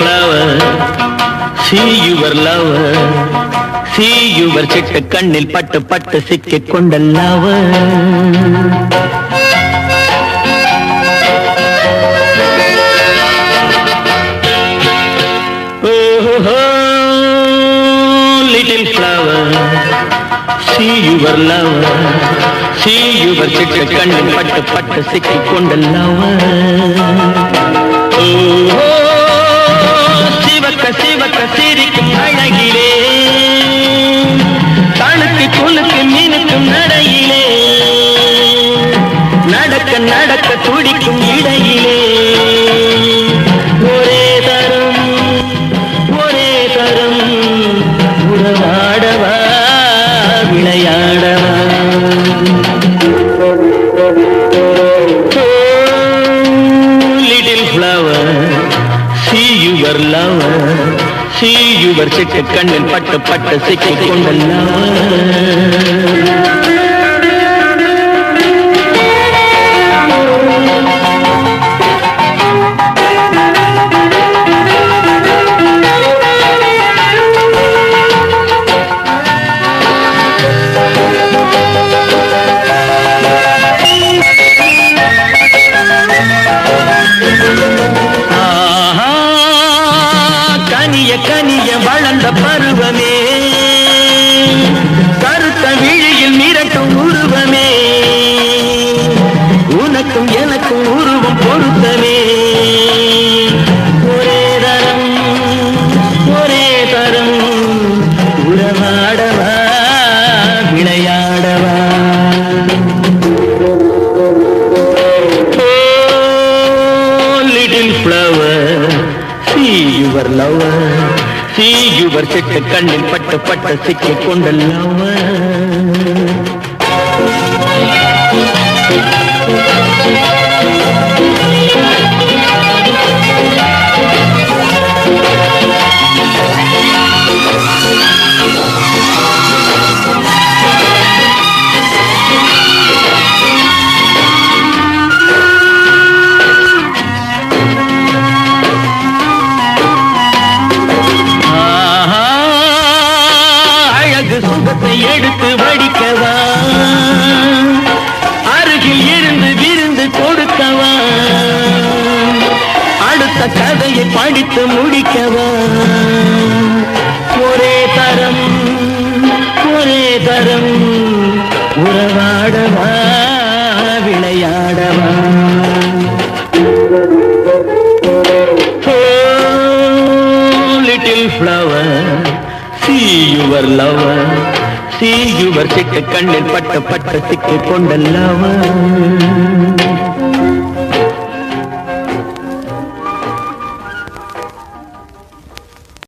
flower, see your lover, see your சிட்டு கண்ணில் பட்டு பட்டு சிக்கிக் கொண்ட lover. Oh, little flower, see your lover, see your சிட்டு கண்ணில் பட்டு பட்டு சிக்கிக் கொண்ட lover. நடக்க துடிக்கும் இடையிலே. ஒரே தரம் ஒரே தரம் உறவாடவா விளையாடவா. Little flower see your lover see your சிட்டு கண்ணில் பட்டு பட்டு சிக்கிக் கொண்ட கனிய கனிய வளர்ந்த பருவமே. கருத்த விழியில் மிரட்டும் உருவமே. உனக்கும் எனக்கும் உருவம் பொருத்தமே. ஒரே தரம் ஒரே தரம் உறவாடவா விளையாடவா. Oh, little flower, see your lover, see your set கண்ணில் பட்டு பட்டு சிக்கிக் கொண்ட அழகு எடுத்து வடிக்கவா? அருகில் இருந்து விருந்து கொடுக்கவா? அடுத்த கதையை படித்து முடிக்கவா? ஒரே தரம் ஒரே தரம் உறவாடவா விளையாடவா? Oh, little flower, see your lover, see your சிட்டு கண்ணில் பட்ட பட்ட சிக்கிக் கொண்ட.